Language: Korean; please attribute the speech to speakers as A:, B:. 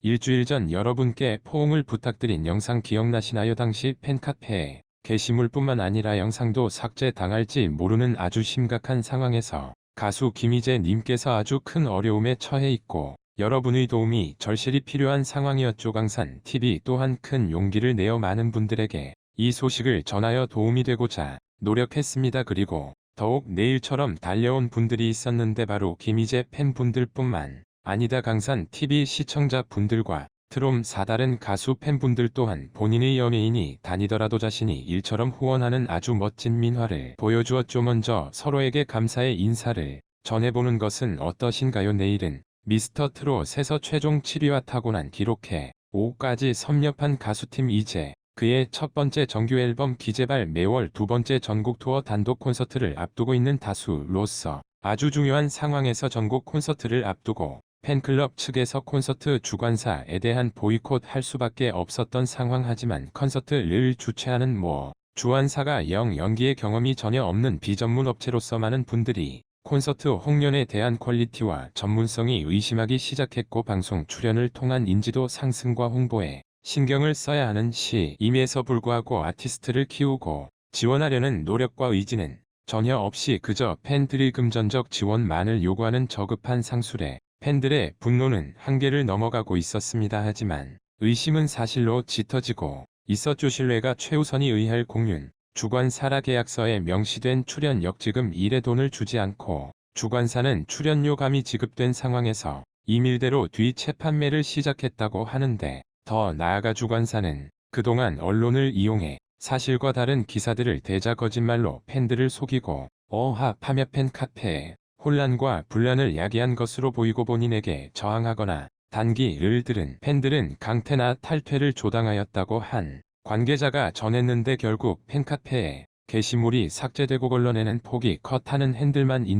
A: 일주일 전 여러분께 포옹을 부탁드린 영상 기억나시나요? 당시 팬카페에 게시물뿐만 아니라 영상도 삭제당할지 모르는 아주 심각한 상황에서 가수 김희재 님께서 아주 큰 어려움에 처해 있고 여러분의 도움이 절실히 필요한 상황이었죠. 강산 TV 또한 큰 용기를 내어 많은 분들에게 이 소식을 전하여 도움이 되고자 노력했습니다. 그리고 더욱 내일처럼 달려온 분들이 있었는데 바로 김희재 팬분들뿐만 아니다 강산 TV 시청자 분들과 트롬 사다른 가수 팬분들 또한 본인의 연예인이 다니더라도 자신이 일처럼 후원하는 아주 멋진 민화를 보여주었죠. 먼저 서로에게 감사의 인사를 전해보는 것은 어떠신가요? 내일은 미스터 트롯에서 최종 7위와 타고난 기록해 5까지 섭렵한 가수팀 이제 그의 첫 번째 정규 앨범 기재발 매월 두 번째 전국 투어 단독 콘서트를 앞두고 있는 다수로서 아주 중요한 상황에서 전국 콘서트를 앞두고 팬클럽 측에서 콘서트 주관사에 대한 보이콧 할 수밖에 없었던 상황 하지만 콘서트를 주최하는 뭐 주관사가 영 연기의 경험이 전혀 없는 비전문 업체로서 많은 분들이 콘서트 홍련에 대한 퀄리티와 전문성이 의심하기 시작했고 방송 출연을 통한 인지도 상승과 홍보에 신경을 써야 하는 시임에서 불구하고 아티스트를 키우고 지원하려는 노력과 의지는 전혀 없이 그저 팬들이 금전적 지원만을 요구하는 저급한 상술에 팬들의 분노는 한계를 넘어가고 있었습니다. 하지만 의심은 사실로 짙어지고 있었죠. 신뢰가 최우선이 의할 공윤 주관 사라 계약서에 명시된 출연 역 지금 일에 돈을 주지 않고 주관사는 출연료 감이 지급된 상황에서 이밀대로 뒤채 판매를 시작했다고 하는데 더 나아가 주관사는 그동안 언론을 이용해 사실과 다른 기사들을 대자 거짓말로 팬들을 속이고 어합하며 팬 카페에 혼란과 분란을 야기한 것으로 보이고 본인에게 저항하거나 단기를 들은 팬들은 강퇴나 탈퇴를 조당하였다고 한 관계자가 전했는데 결국 팬카페에 게시물이 삭제되고 걸러내는 폭이 컷하는 핸들만 있는